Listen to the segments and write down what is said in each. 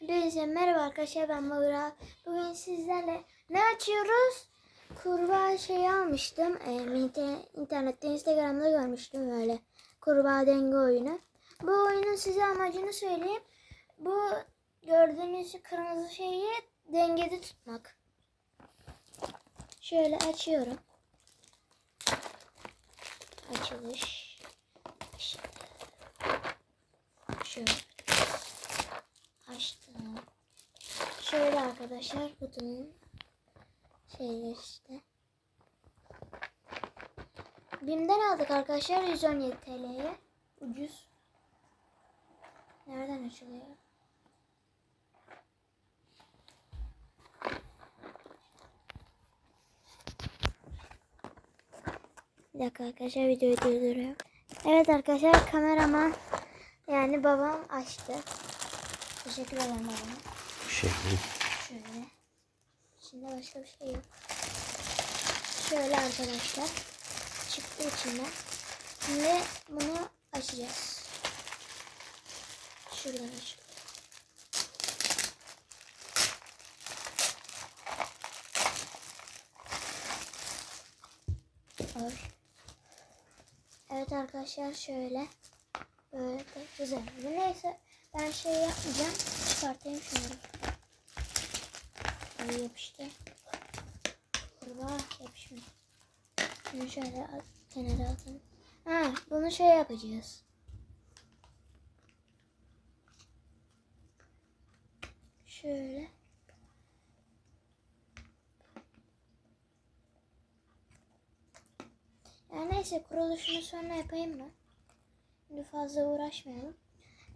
Hepinize merhaba arkadaşlar ben Mavra. Bugün sizlerle ne açıyoruz? Kurbağa şeyi almıştım. Ee, inter- internette Instagram'da görmüştüm böyle. Kurbağa denge oyunu. Bu oyunun size amacını söyleyeyim. Bu gördüğünüz kırmızı şeyi dengede tutmak. Şöyle açıyorum. Açılış. Şöyle. Açtım. Şöyle arkadaşlar kutunun şeyleri işte. Bim'den aldık arkadaşlar 117 TL'ye. Ucuz. Nereden açılıyor? Bir dakika arkadaşlar videoyu durduruyorum. Evet arkadaşlar kameraman yani babam açtı. Teşekkür ederim babama. Şey, Şöyle. İçinde başka bir şey yok. Şöyle arkadaşlar. Çıktı içinden. Şimdi bunu açacağız. Şuradan aç. Oy. Evet arkadaşlar şöyle. Böyle güzel. Neyse ben şey yapmayacağım. Çıkartayım şunları. Ay yapıştı. Kurbağa yapışmıyor. Şunu şöyle kenara atalım. Ha, bunu şey yapacağız. Şöyle. Yani neyse kuruluşunu sonra yapayım mı? Şimdi fazla uğraşmayalım.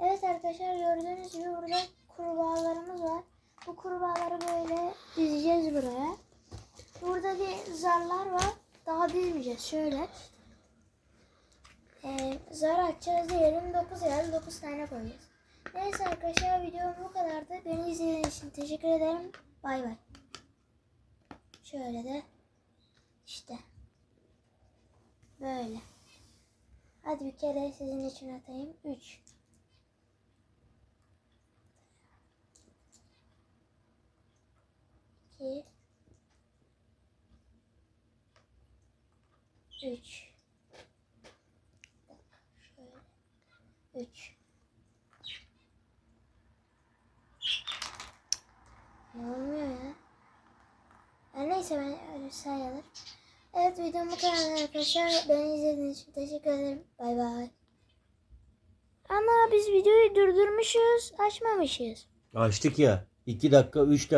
Evet arkadaşlar gördüğünüz gibi burada kurbağalarımız var. Bu kurbağaları böyle dizeceğiz buraya. Burada bir zarlar var. Daha dizmeyeceğiz. Şöyle. Ee, zar açacağız diyelim. 9 yer 9 tane koyacağız. Neyse arkadaşlar videom bu kadardı. Beni izlediğiniz için teşekkür ederim. Bay bay. Şöyle de işte böyle. Hadi bir kere sizin için atayım. 3 2 3 Şöyle 3 Ne olmuyor ya? ya neyse ben sayılır. Evet videom bu arkadaşlar. Beni izlediğiniz için teşekkür ederim. Bay bay. Ana biz videoyu durdurmuşuz. Açmamışız. açtık ya. 2 dakika 3 dakika.